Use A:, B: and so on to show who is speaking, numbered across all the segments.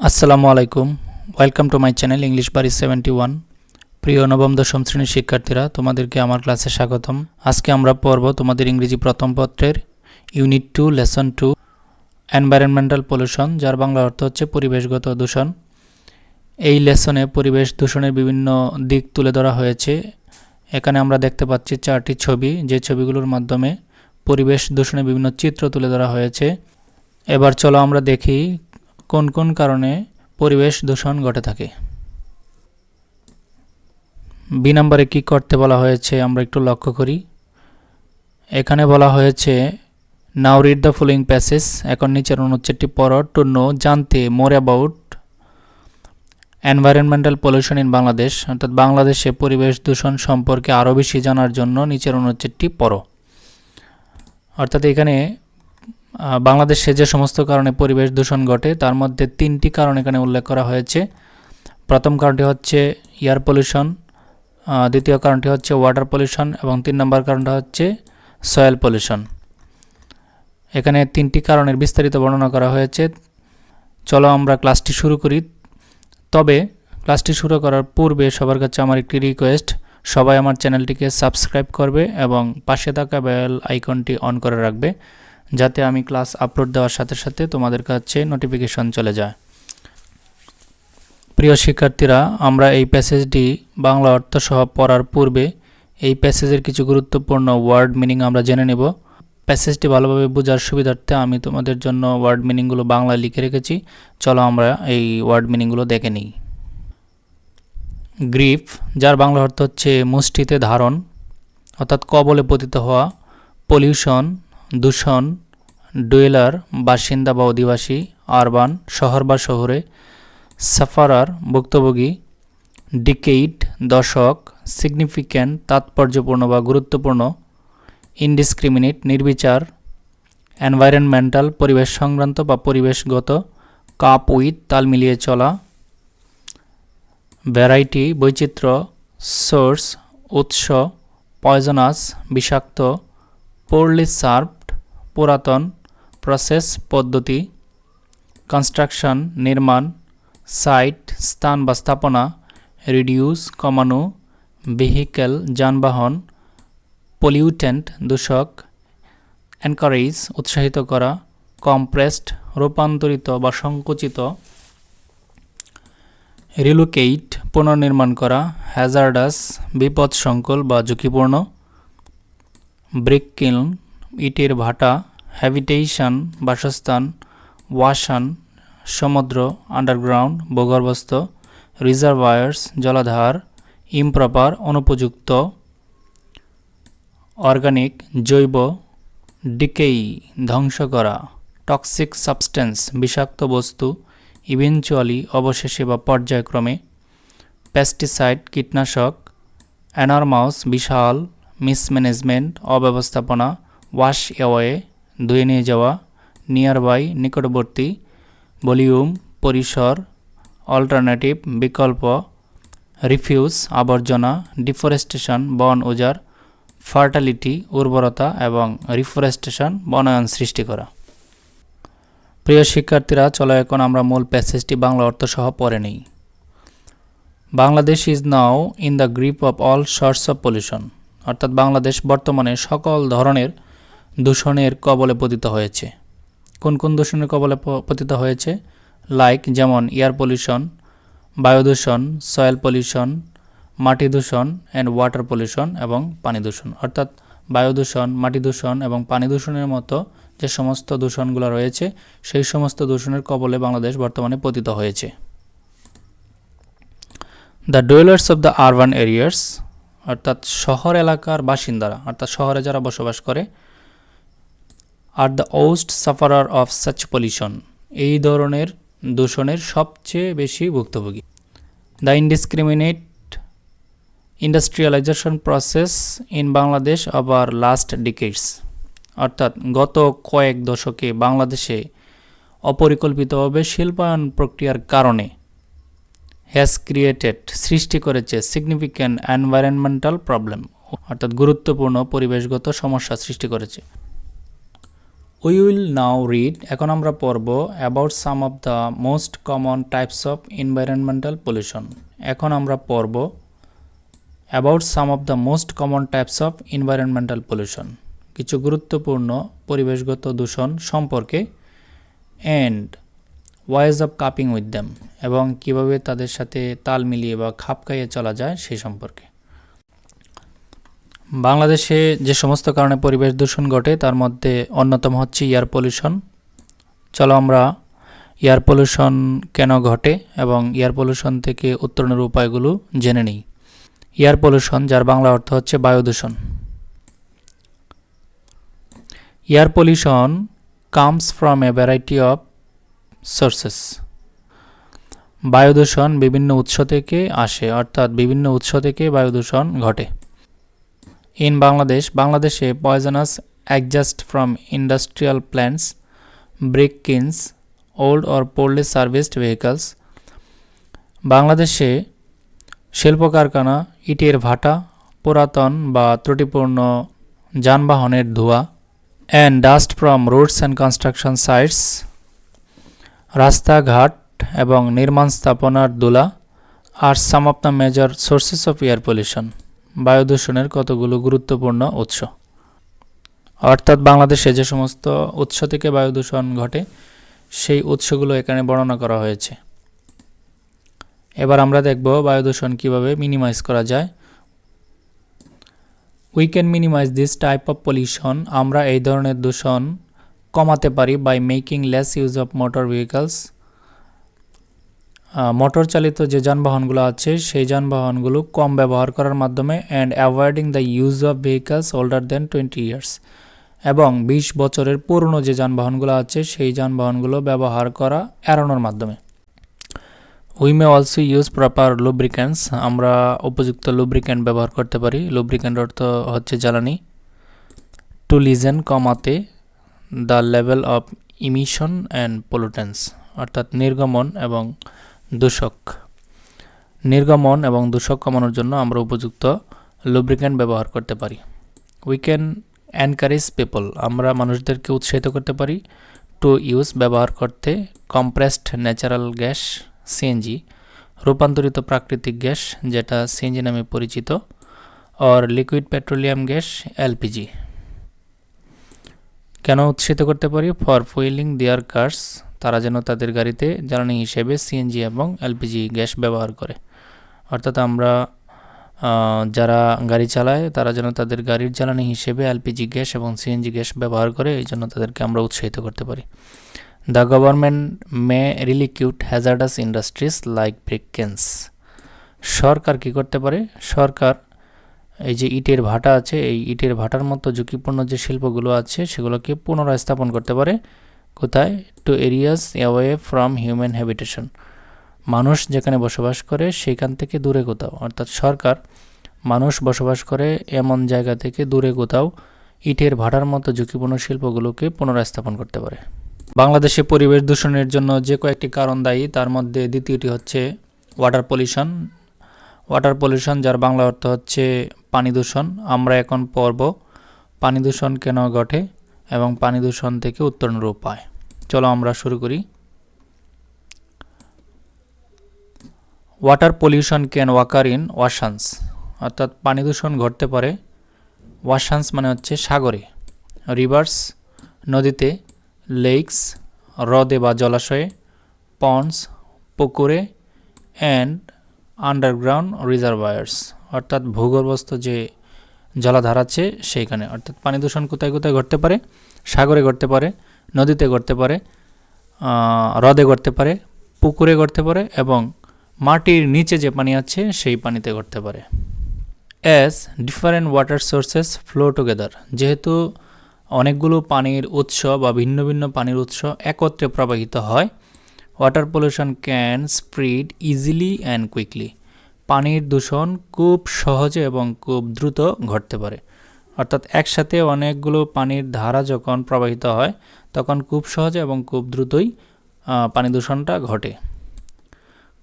A: আসসালামু আলাইকুম। Welcome to my channel English বাড়ি সেভেন্টি ওয়ান প্রিয় নবম, দশম শ্রেণির শিক্ষার্থীরা, তোমাদেরকে আমার ক্লাসে স্বাগতম। আজকে আমরা পড়ব তোমাদের ইংরেজি প্রথম পত্রের unit two lesson two environmental pollution যার বাংলা অর্থ হচ্ছে পরিবেশগত দূষণ। এই লেসনে পরিবেশ দূষণের বিভিন্ন দিক তুলে ধরা হয়েছে। এখানে আমরা দেখতে পাচ্ছি চারটি ছবি, যে ছবিগুলোর মাধ্যমে পরিবেশ দূষণের বিভিন্ন চিত্র তুলে ধরা হয়েছে। এবার চলো আমরা দেখি কোন কোন কারণে পরিবেশ দূষণ ঘটে থাকে? বি নম্বরে কী করতে বলা হয়েছে আমরা একটু লক্ষ্য করি। এখানে বলা হয়েছে now read the following passage এখন নিচের অনুচ্ছেদটি পড়ো টু নো জানতে more about environmental pollution in Bangladesh অর্থাৎ বাংলাদেশে পরিবেশ দূষণ সম্পর্কে আরও বেশি জানার জন্য নিচের অনুচ্ছেদটি পড়ো। অর্থাৎ এখানে বাংলাদেশে যে সমস্ত কারণে পরিবেশ দূষণ ঘটে, তার মধ্যে তিনটি কারণ এখানে উল্লেখ করা হয়েছে। প্রথম কারণটি হচ্ছে এয়ার পলিউশন দ্বিতীয় কারণটি হচ্ছে ওয়াটার পলিউশন, এবং তিন নম্বর কারণটা হচ্ছে সয়েল পলিউশন। এখানে তিনটি কারণের বিস্তারিত বর্ণনা করা হয়েছে। চলো আমরা ক্লাসটি শুরু করি। তবে ক্লাসটি শুরু করার পূর্বে সবার কাছে আমার একটি রিকোয়েস্ট সবাই আমার চ্যানেলটিকে সাবস্ক্রাইব করবে এবং পাশে থাকা বেল আইকনটি অন করে রাখবে। যাতে আমি ক্লাস আপলোড দেওয়ার সাথে সাথে তোমাদের কাছে নোটিফিকেশন চলে যায়। প্রিয় শিক্ষার্থীরা, আমরা এই প্যাসেজটি বাংলা অর্থ সহ পড়ার পূর্বে এই প্যাসেজের কিছু গুরুত্বপূর্ণ ওয়ার্ড মিনিং আমরা জেনে নেব। প্যাসেজটি ভালোভাবে বোঝার সুবিধার্থে আমি তোমাদের জন্য ওয়ার্ড মিনিংগুলো বাংলায় লিখে রেখেছি। চলো আমরা এই ওয়ার্ড মিনিংগুলো দেখে নিই। গ্রিফ যার বাংলা অর্থ হচ্ছে মুষ্টিতে ধারণ, অর্থাৎ কবলে পতিত হওয়া পলিউশন দূষণ, ডুয়েলার, বাসিন্দা বা অধিবাসী, আরবান, শহর বা শহরে, সাফারার, ভুক্তভোগী ডিকেইট দশক সিগনিফিক্যান্ট তাৎপর্যপূর্ণ বা গুরুত্বপূর্ণ, ইনডিসক্রিমিনেট, নির্বিচার, এনভায়রনমেন্টাল, পরিবেশ সংক্রান্ত বা পরিবেশগত, কাপ উইথ, তাল মিলিয়ে চলা, ভ্যারাইটি, বৈচিত্র্য, সোর্স, উৎস, পয়জনাস, বিষাক্ত, পোরলি সার্ভড পুরাতন প্রসেস পদ্ধতি কনস্ট্রাকশন নির্মাণ সাইট স্থান বা স্থাপনা রিডিউস কমানো ভেহিক্যাল যানবাহন পলিউটেন্ট দূষক এনকারেজ উৎসাহিত করা কম্প্রেসড রূপান্তরিত বা সংকুচিত রিলোকেইট পুনর্নির্মাণ করা হ্যাজার্ডাস বিপদসংকুল বা ঝুঁকিপূর্ণ ব্রিক কিলন ইটের ভাটা, হ্যাবিটেশন, বাসস্থান ওয়াশান সমুদ্র, আন্ডারগ্রাউন্ড, ভূগর্ভস্থ, রিজার্ভায়ার্স, জলাধার, ইমপ্রপার, অনুপযুক্ত, অর্গানিক, জৈব, ডিকেই, ধ্বংস করা, টক্সিক সাবস্টেন্স, বিষাক্ত বস্তু, ইভেনচুয়ালি অবশেষে বা পর্যায়ক্রমে, পেস্টিসাইড, কীটনাশক, অ্যানারমাউস, বিশাল, মিসম্যানেজমেন্ট, অব্যবস্থাপনা ওয়াশ এওয়ে ধুয়ে নিয়ে যাওয়া, নিয়ারবাই, নিকটবর্তী, ভলিউম, পরিসর, অল্টারনেটিভ বিকল্প, রিফিউজ, আবর্জনা, ডিফরেস্টেশন, বন উজাড়, ফার্টালিটি, উর্বরতা এবং রিফরেস্টেশন, বনায়ন সৃষ্টি করা। প্রিয় শিক্ষার্থীরা, চলো এখন আমরা মূল প্যাসেজটি বাংলা অর্থ সহ পড়ে নিই। Bangladesh is now in the grip of all sorts of pollution অর্থাৎ বাংলাদেশ বর্তমানে সকল ধরনের দূষণের কবলে পতিত হয়েছে। কোন কোন দূষণের কবলে পতিত হয়েছে? লাইক যেমন এয়ার পলিউশন বায়ু দূষণ সয়েল পলিউশন মাটি দূষণ অ্যান্ড ওয়াটার পলিউশন এবং পানি দূষণ। অর্থাৎ বায়ু দূষণ, মাটি দূষণ এবং পানি দূষণের মতো যে সমস্ত দূষণগুলো রয়েছে, সেই সমস্ত দূষণের কবলে বাংলাদেশ বর্তমানে পতিত হয়েছে। The dwellers of the urban areas অর্থাৎ শহর এলাকার বাসিন্দারা, অর্থাৎ শহরে যারা বসবাস করে আর the worst sufferer of such pollution এই ধরনের দূষণের সবচেয়ে বেশি ভুক্তভোগী। The indiscriminate industrialisation process in Bangladesh আবার লাস্ট ডিকেটস অর্থাৎ গত কয়েক দশকে বাংলাদেশে অপরিকল্পিতভাবে শিল্পায়ন প্রক্রিয়ার কারণে হ্যাজ ক্রিয়েটেড সৃষ্টি করেছে সিগনিফিক্যান্ট এনভায়রনমেন্টাল প্রবলেম অর্থাৎ গুরুত্বপূর্ণ পরিবেশগত সমস্যা সৃষ্টি করেছে। উই উইল নাও রিড এখন আমরা পড়ব about some of the most common types of environmental pollution এখন আমরা পড়ব about some of the most common types of environmental pollution কিছু গুরুত্বপূর্ণ পরিবেশগত দূষণ সম্পর্কে and ways of coping with them এবং কীভাবে তাদের সাথে তাল মিলিয়ে বা খাপ খাইয়ে চলা যায় সেই সম্পর্কে। বাংলাদেশে যে সমস্ত কারণে পরিবেশ দূষণ ঘটে, তার মধ্যে অন্যতম হচ্ছে এয়ার পলিউশন। চলো আমরা এয়ার পলিউশন কেন ঘটে এবং এয়ার পলিউশন থেকে উত্তরণের উপায়গুলো জেনে নিই। এয়ার পলিউশন, যার বাংলা অর্থ হচ্ছে বায়ু দূষণ। Air pollution comes from a variety of sources বায়ু দূষণ বিভিন্ন উৎস থেকে আসে, অর্থাৎ বিভিন্ন উৎস থেকে বায়ু দূষণ ঘটে। ইন বাংলাদেশ, বাংলাদেশে poisonous exhaust from industrial plants brick kilns old or poorly serviced vehicles বাংলাদেশে শিল্প কারখানা ইটের ভাটা, পুরাতন বা ত্রুটিপূর্ণ যানবাহনের ধোঁয়া and dust from roads and construction sites রাস্তাঘাট এবং নির্মাণ স্থাপনার দোলা are some of the major sources of air pollution বায়ু দূষণের কতগুলো গুরুত্বপূর্ণ উৎস? অর্থাৎ বাংলাদেশে যে সমস্ত উৎস থেকে বায়ু দূষণ ঘটে, সেই উৎসগুলো এখানে বর্ণনা করা হয়েছে। এবার আমরা দেখব বায়ু দূষণ কীভাবে মিনিমাইজ করা যায়। We can minimise this type of pollution আমরা এই ধরনের দূষণ কমাতে পারি by making less use of motor vehicles motor চালিত যে যানবাহনগুলো আছে, সেই যানবাহনগুলো কম ব্যবহার করার মাধ্যমে and avoiding the use of vehicles older than twenty years এবং বিশ বছরের পুরনো যে যানবাহনগুলো আছে, সেই যানবাহনগুলো ব্যবহার করা এড়ানোর মাধ্যমে। We may also use proper lubricants আমরা উপযুক্ত লুব্রিক্যান্ট ব্যবহার করতে পারি। লুব্রিক্যান্ট অর্থ হচ্ছে জ্বালানি। টু লিজেন কমাতে the level of emission and pollutants অর্থাৎ নির্গমন এবং দূষক। নির্গমন এবং দূষক কমানোর জন্য আমরা উপযুক্ত লুব্রিক্যান্ট ব্যবহার করতে পারি। উই ক্যান এনকারেজ পিপল আমরা মানুষদেরকে উৎসাহিত করতে পারি টু ইউজ ব্যবহার করতে কম্প্রেসড ন্যাচারাল গ্যাস সিএনজি রূপান্তরিত প্রাকৃতিক গ্যাস, যেটা সিএনজি নামে পরিচিত or liquid petroleum gas LPG কেন উৎসাহিত করতে পারি? ফর ফুয়েলিং দেয়ার কার্স তারা যেন তাদের গাড়িতে জ্বালানি হিসেবে সিএনজি এবং এলপিজি গ্যাস ব্যবহার করে। অর্থাৎ আমরা যারা গাড়ি চালায়, তারা যেন তাদের গাড়ির জ্বালানি হিসেবে এলপিজি গ্যাস এবং সিএনজি গ্যাস ব্যবহার করে, এই জন্য তাদেরকে আমরা উৎসাহিত করতে পারি। The government may relocate hazardous industries like brick kilns সরকার কী করতে পারে? সরকার এই যে ইটের ভাটা আছে, এই ইটের ভাটার মতো ঝুঁকিপূর্ণ যে শিল্পগুলো আছে, সেগুলোকে পুনরায় স্থাপন করতে পারে। কোথায়? To areas away from human habitation মানুষ যেখানে বসবাস করে, সেখান থেকে দূরে কোথাও। অর্থাৎ সরকার মানুষ বসবাস করে এমন জায়গা থেকে দূরে কোথাও ইটের ভাটার মতো ঝুঁকিপূর্ণ শিল্পগুলোকে পুনরাস্থাপন করতে পারে। বাংলাদেশে পরিবেশ দূষণের জন্য যে কয়েকটি কারণ দায়ী, তার মধ্যে দ্বিতীয়টি হচ্ছে ওয়াটার পলিউশন ওয়াটার পলিউশন যার বাংলা অর্থ হচ্ছে পানি দূষণ। আমরা এখন পর্ব পানি দূষণ কেন ঘটে? এবং পানি দূষণ থেকে উত্তরণের উপায় চলো আমরা শুরু করি। Water pollution can occur in oceans অর্থাৎ পানি দূষণ ঘটতে পারে ওয়াশান্স মানে হচ্ছে সাগরে রিভার্স নদীতে লেকস হ্রদে বা জলাশয়ে পন্ডস পুকুরে অ্যান্ড আন্ডারগ্রাউন্ড রিজার্ভায়ার্স অর্থাৎ ভূগর্ভস্থ যে জলাধার আছে সেইখানে। অর্থাৎ পানি দূষণ কোথায় কোথায় ঘটতে পারে? সাগরে ঘটতে পারে, নদীতে ঘটতে পারে হ্রদে ঘটতে পারে, পুকুরে ঘটতে পারে এবং মাটির নিচে যে পানি আছে সেই পানিতে ঘটতে পারে। As different water sources flow together যেহেতু অনেকগুলো পানির উৎস বা ভিন্ন ভিন্ন পানির উৎস একত্রে প্রবাহিত হয় water pollution can spread easily and quickly পানির দূষণ খুব সহজে এবং খুব দ্রুত ঘটতে পারে। অর্থাৎ একসাথে অনেকগুলো পানির ধারা যখন প্রবাহিত হয়, তখন খুব সহজে এবং খুব দ্রুতই পানি দূষণটা ঘটে।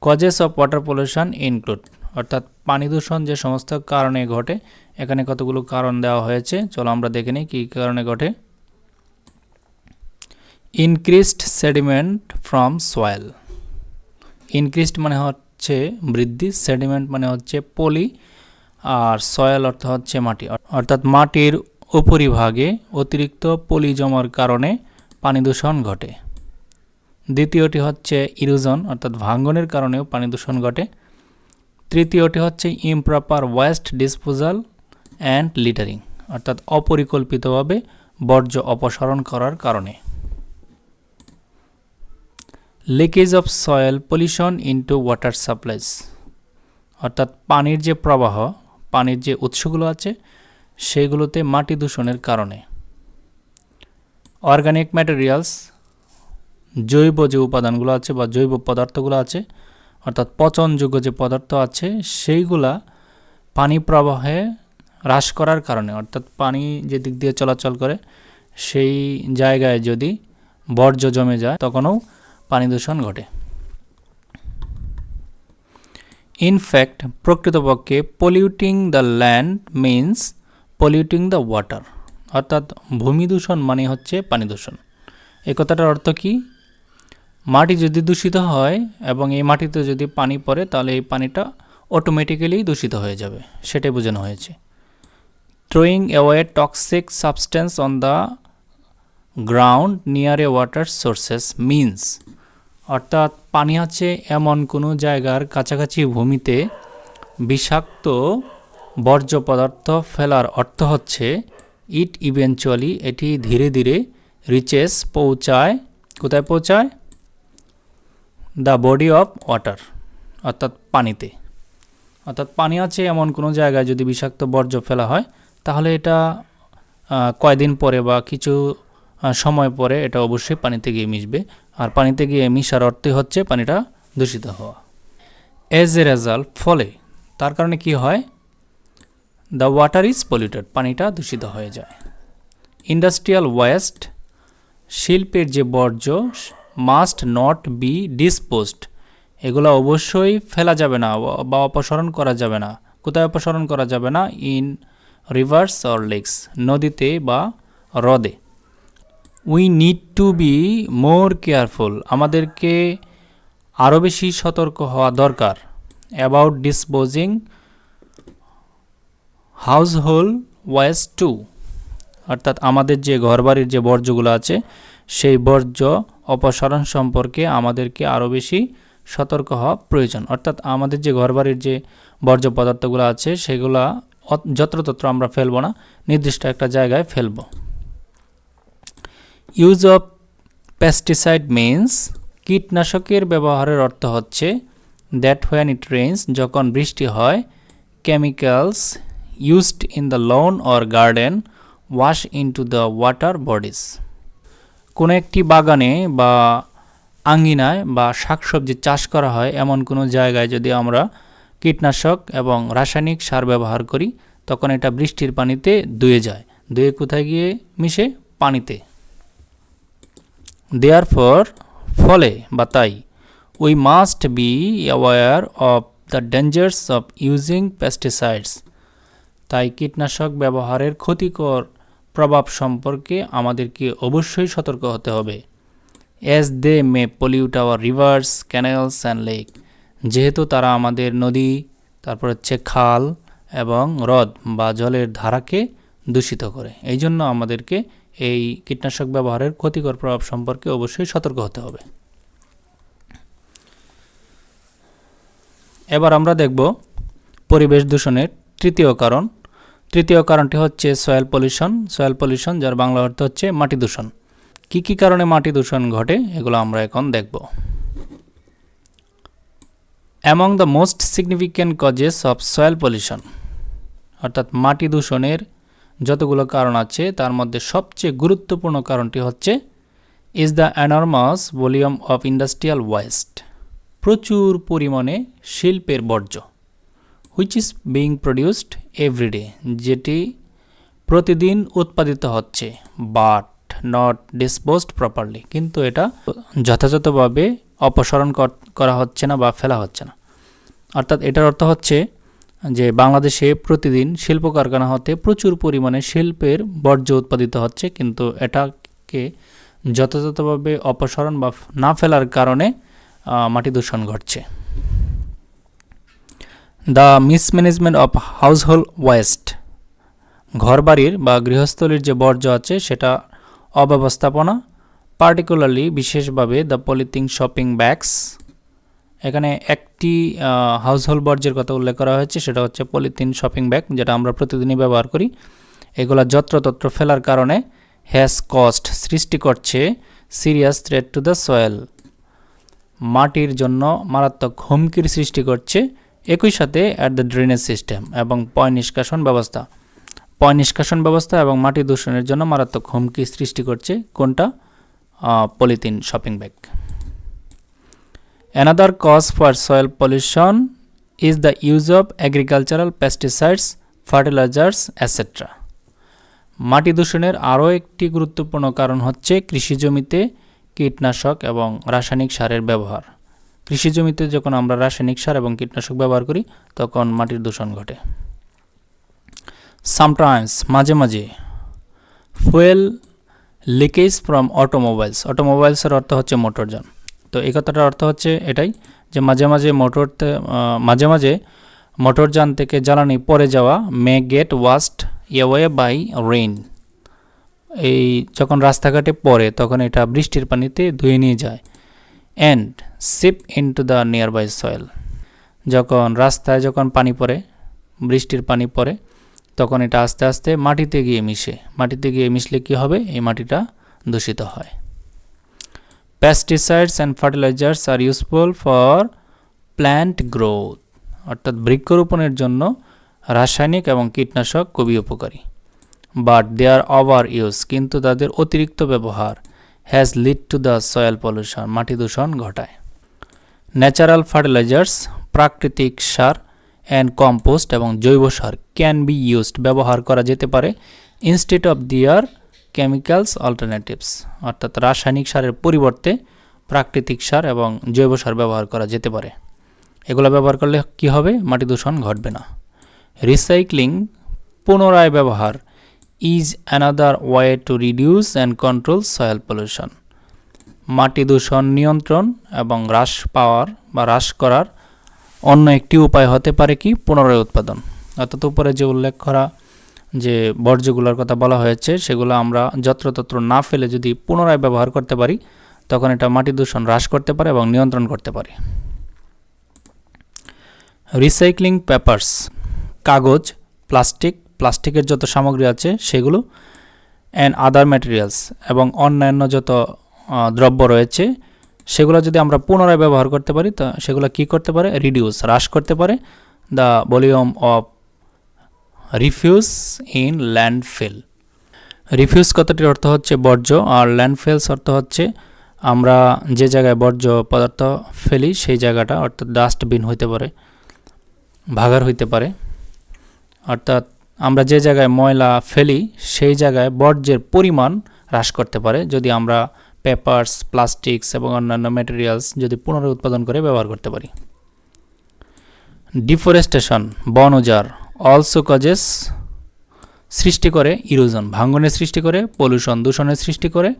A: Causes of water pollution include অর্থাৎ পানি দূষণ যে সমস্ত কারণে ঘটে, এখানে কতগুলো কারণ দেওয়া হয়েছে, চলো আমরা দেখে নিই কী কারণে ঘটে। Increased sediment from soil increased মানে হচ্ছে বৃদ্ধি সেডিমেন্ট মানে হচ্ছে পলি, আর সয়েল অর্থ হচ্ছে মাটি। অর্থাৎ মাটির উপরিভাগে অতিরিক্ত পলি জমার কারণে পানি দূষণ ঘটে। দ্বিতীয়টি হচ্ছে ইরোজন অর্থাৎ ভাঙ্গনের কারণেও পানি দূষণ ঘটে। তৃতীয়টি হচ্ছে improper waste disposal and littering অর্থাৎ অপরিকল্পিতভাবে বর্জ্য অপসারণ করার কারণে। Leakage of soil pollution into water supplies. অর্থাৎ পানির যে প্রবাহ, পানির যে উৎসগুলো আছে, সেগুলোতে মাটি দূষণের কারণে। অর্গানিক ম্যাটেরিয়ালস, জৈব যে উপাদানগুলো আছে বা জৈব পদার্থগুলো আছে, অর্থাৎ পচনযোগ্য যে পদার্থ আছে, সেইগুলা পানি প্রবাহে হ্রাস করার কারণে, অর্থাৎ পানি যে দিক দিয়ে চলাচল করে, সেই জায়গায় যদি বর্জ্য জমে যায়, তখনও পানি দূষণ ঘটে। ইনফ্যাক্ট প্রকৃতপক্ষে polluting the land means polluting the water অর্থাৎ ভূমি দূষণ মানে হচ্ছে পানি দূষণ। এই কথাটার অর্থ কী? মাটি যদি দূষিত হয় এবং এই মাটিতে যদি পানি পড়ে, তাহলে এই পানিটা অটোমেটিক্যালি দূষিত হয়ে যাবে, সেটাই বোঝানো হয়েছে। Throwing away toxic substance on the ground near a water sources means অর্থাৎ পানি আছে এমন কোনো জায়গার কাছাকাছি ভূমিতে বিষাক্ত বর্জ্য পদার্থ ফেলার অর্থ হচ্ছে ইট ইভেনচুয়ালি এটি ধীরে ধীরে রিচেস পৌঁছায়। কোথায় পৌঁছায়? দ্য বডি অফ ওয়াটার অর্থাৎ পানিতে। অর্থাৎ পানি আছে এমন কোনো জায়গায় যদি বিষাক্ত বর্জ্য ফেলা হয়, তাহলে এটা কয়দিন পরে বা কিছু সময় পরে এটা অবশ্যই পানিতে গিয়ে মিশবে। আর পানিতে গিয়ে মিশার অর্থই হচ্ছে পানিটা দূষিত হওয়া। এজ এ রেজাল্ট ফলে তার কারণে কি হয়? দ্য ওয়াটার ইজ পলিউটেড পানিটা দূষিত হয়ে যায়। ইন্ডাস্ট্রিয়াল ওয়েস্ট শিল্পের যে বর্জ্য মাস্ট নট বি ডিসপোজড এগুলো অবশ্যই ফেলা যাবে না বা অপসারণ করা যাবে না। কোথায় অপসারণ করা যাবে না? ইন রিভার্স অর লেকস নদীতে বা হ্রদে। We need to be more careful আমাদেরকে আরও বেশি সতর্ক হওয়া দরকার about disposing household waste to অর্থাৎ আমাদের যে ঘরবাড়ির যে বর্জ্যগুলো আছে, সেই বর্জ্য অপসারণ সম্পর্কে আমাদেরকে আরও বেশি সতর্ক হওয়া প্রয়োজন। অর্থাৎ আমাদের যে ঘরবাড়ির যে বর্জ্য পদার্থগুলো আছে, সেগুলা যত্রতত্র আমরা ফেলব না, নির্দিষ্ট একটা জায়গায় ফেলব। ইউজ অফ পেস্টিসাইড মিন্স কীটনাশকের ব্যবহারের অর্থ হচ্ছে দ্যাট হোয়েন ইট রেঞ্জ যখন বৃষ্টি হয় chemicals used in the lawn or garden wash into the water bodies কোনো একটি বাগানে বা আঙ্গিনায় বা শাকসবজি চাষ করা হয়, এমন কোনো জায়গায় যদি আমরা কীটনাশক এবং রাসায়নিক সার ব্যবহার করি, তখন এটা বৃষ্টির পানিতে ধুয়ে যায়। ধুয়ে কোথায় গিয়ে মিশে? পানিতে। দেয়ার ফর ফলে বা তাই we must be aware of the dangers of using pesticides তাই কীটনাশক ব্যবহারের ক্ষতিকর প্রভাব সম্পর্কে আমাদেরকে অবশ্যই সতর্ক হতে হবে। As they may pollute our rivers canals and lake যেহেতু তারা আমাদের নদী, তারপর হচ্ছে খাল এবং হ্রদ বা জলের ধারাকে দূষিত করে। এই জন্য আমাদেরকে এই কীটনাশক ব্যবহারের ক্ষতিকর প্রভাব সম্পর্কে অবশ্যই সতর্ক হতে হবে। এবার আমরা দেখব পরিবেশ দূষণের তৃতীয় কারণ। তৃতীয় কারণটি হচ্ছে সয়েল পলিউশন। সয়েল পলিউশন, যার বাংলা অর্থ হচ্ছে মাটি দূষণ। কী কী কারণে মাটি দূষণ ঘটে, এগুলো আমরা এখন দেখব। Among the most significant causes of soil pollution অর্থাৎ মাটি দূষণের যতগুলো কারণ আছে, তার মধ্যে সবচেয়ে গুরুত্বপূর্ণ কারণটি হচ্ছে is the enormous volume of industrial waste প্রচুর পরিমাণে শিল্পের বর্জ্য which is being produced every day যেটি প্রতিদিন উৎপাদিত হচ্ছে বাট নট ডিসপোজড প্রপারলি কিন্তু এটা যথাযথভাবে অপসারণ করা হচ্ছে না বা ফেলা হচ্ছে না। অর্থাৎ এটার অর্থ হচ্ছে যে বাংলাদেশে প্রতিদিন শিল্প কারখানা হতে প্রচুর পরিমাণে শিল্পের বর্জ্য উৎপাদিত হচ্ছে, কিন্তু এটাকে যথাযথভাবে অপসারণ বা না ফেলার কারণে মাটি দূষণ ঘটছে। The mismanagement of household waste ঘরবাড়ির বা গৃহস্থলীর যে বর্জ্য আছে, সেটা অব্যবস্থাপনা, পার্টিকুলারলি বিশেষভাবে দ্য পলিথিন শপিং ব্যাগস এখানে একটি হাউসহোল্ড বর্জ্যের কথা উল্লেখ করা হয়েছে, সেটা হচ্ছে পলিথিন শপিং ব্যাগ যেটা আমরা প্রতিদিনই ব্যবহার করি। এগুলো যত্রতত্র ফেলার কারণে হ্যাজ কস্ট সৃষ্টি করছে serious threat to the soil মাটির জন্য মারাত্মক হুমকির সৃষ্টি করছে একই সাথে অ্যাট দ্য ড্রেনেজ সিস্টেম এবং পয় নিষ্কাশন ব্যবস্থা। পয় নিষ্কাশন ব্যবস্থা এবং মাটি দূষণের জন্য মারাত্মক হুমকি সৃষ্টি করছে কোনটা? Polythene shopping bag another cause for soil pollution is the use of agricultural pesticides fertilisers et cetera মাটি দূষণের আরও একটি গুরুত্বপূর্ণ কারণ হচ্ছে কৃষি জমিতে কীটনাশক এবং রাসায়নিক সারের ব্যবহার। কৃষি জমিতে যখন আমরা রাসায়নিক সার এবং কীটনাশক ব্যবহার করি, তখন মাটির দূষণ ঘটে। সামটাইমস মাঝে মাঝে ফুয়েল লিকেজ ফ্রম অটোমোবাইলস অটোমোবাইলসের অর্থ হচ্ছে মোটরযান তো এই কথাটার অর্থ হচ্ছে এটাই যে মাঝে মাঝে মোটরতে আহ, মাঝে মাঝে মোটরযান থেকে জ্বালানি পড়ে যাওয়া may get washed away by rain এই যখন রাস্তাঘাটে পড়ে তখন এটা বৃষ্টির পানিতে ধুয়ে নিয়ে যায় and seep into the nearby soil যখন রাস্তায় যখন পানি পড়ে বৃষ্টির পানি পড়ে তখন এটা আস্তে আস্তে মাটিতে গিয়ে মিশে। মাটিতে গিয়ে মিশলে কি হবে? এই মাটিটা দূষিত হয়। Pesticides and fertilisers are useful for plant growth অর্থাৎ বৃক্ষরোপণের জন্য রাসায়নিক এবং কীটনাশক খুবই উপকারী। বাট দেয়ার ওভার ইউজ কিন্তু তাদের অতিরিক্ত ব্যবহার has lead to the soil pollution মাটি দূষণ ঘটায়। ন্যাচারাল ফার্টিলাইজার্স প্রাকৃতিক সার অ্যান্ড কম্পোস্ট এবং জৈব সার ক্যান বি ইউজড ব্যবহার করা যেতে পারে। Instead of their chemicals alternatives অর্থাৎ রাসায়নিক সারের পরিবর্তে প্রাকৃতিক সার এবং জৈব সার ব্যবহার করা যেতে পারে। এগুলো ব্যবহার করলে কি হবে? মাটি দূষণ ঘটবে না। রিসাইক্লিং পুনরায় ব্যবহার is another way to reduce and control soil pollution মাটি দূষণ নিয়ন্ত্রণ এবং হ্রাস পাওয়ার বা হ্রাস করার অন্য একটি উপায় হতে পারে কি? পুনরায় উৎপাদন। অর্থাৎ উপরে যে উল্লেখ করা যে বর্জ্যগুলোর কথা বলা হয়েছে, সেগুলো আমরা যত্রতত্র না ফেলে যদি পুনরায় ব্যবহার করতে পারি, তখন এটা মাটি দূষণ হ্রাস করতে পারে এবং নিয়ন্ত্রণ করতে পারে। রিসাইক্লিং পেপারস কাগজ প্লাস্টিক প্লাস্টিকের যত সামগ্রী আছে, সেগুলো অ্যান্ড আদার ম্যাটেরিয়ালস এবং অন্যান্য যত দ্রব্য রয়েছে, সেগুলো যদি আমরা পুনরায় ব্যবহার করতে পারি, তা সেগুলো কি করতে পারে? রিডিউস হ্রাস করতে পারে। The volume of refuse in landfill refuse কথাটির অর্থ হচ্ছে বর্জ্য, আর ল্যান্ডফিলস অর্থ হচ্ছে আমরা যে জায়গায় বর্জ্য পদার্থ ফেলি সেই জায়গাটা, অর্থাৎ ডাস্টবিন হইতে পারে ভাগার হইতে পারে। অর্থাৎ আমরা যে জায়গায় ময়লা ফেলি সেই জায়গায় বর্জ্যের পরিমাণ হ্রাস করতে পারে। যদি আমরা পেপারস, প্লাস্টিক্স এবং অন্যান্য ম্যাটেরিয়ালস যদি পুনরায় উৎপাদন করে ব্যবহার করতে পারি। ডিফরেস্টেশন বন উজাড় অলসো কজেস সৃষ্টি করে ইরোজন ভাঙ্গনের সৃষ্টি করে পলিউশন দূষণের সৃষ্টি করে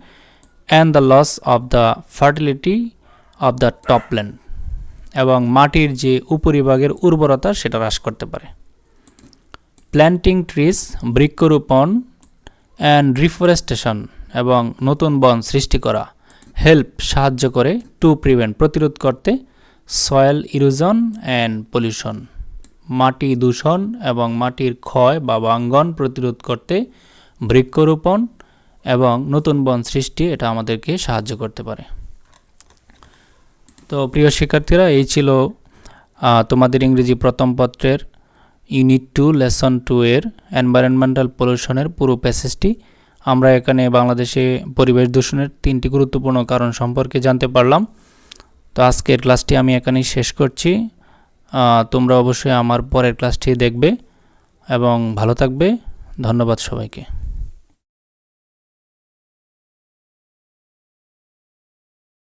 A: and the loss of the fertility of the top land এবং মাটির যে উপরিভাগের উর্বরতা সেটা হ্রাস করতে পারে। প্ল্যান্টিং ট্রিজ বৃক্ষরোপণ অ্যান্ড রিফরেস্টেশন এবং নতুন বন সৃষ্টি করা হেল্প সাহায্য করে টু প্রিভেন্ট প্রতিরোধ করতে সয়েল ইরোজন অ্যান্ড পলিউশন মাটি দূষণ এবং মাটির ক্ষয় বা বাঙ্গন প্রতিরোধ করতে বৃক্ষরোপণ এবং নতুন বন সৃষ্টি এটা আমাদেরকে সাহায্য করতে পারে। তো প্রিয় শিক্ষার্থীরা, এই ছিল তোমাদের ইংরেজি প্রথম পত্রের ইউনিট টু, লেসন টু এর এনভায়রনমেন্টাল পলিউশনের পুরো প্যাসেজটি। আমরা এখানে বাংলাদেশে পরিবেশ দূষণের তিনটি গুরুত্বপূর্ণ কারণ সম্পর্কে জানতে পারলাম। তো আজকের ক্লাসটি আমি এখানেই শেষ করছি। তোমরা অবশ্যই আমার পরের ক্লাসটি দেখবে এবং ভালো থাকবে। ধন্যবাদ সবাইকে।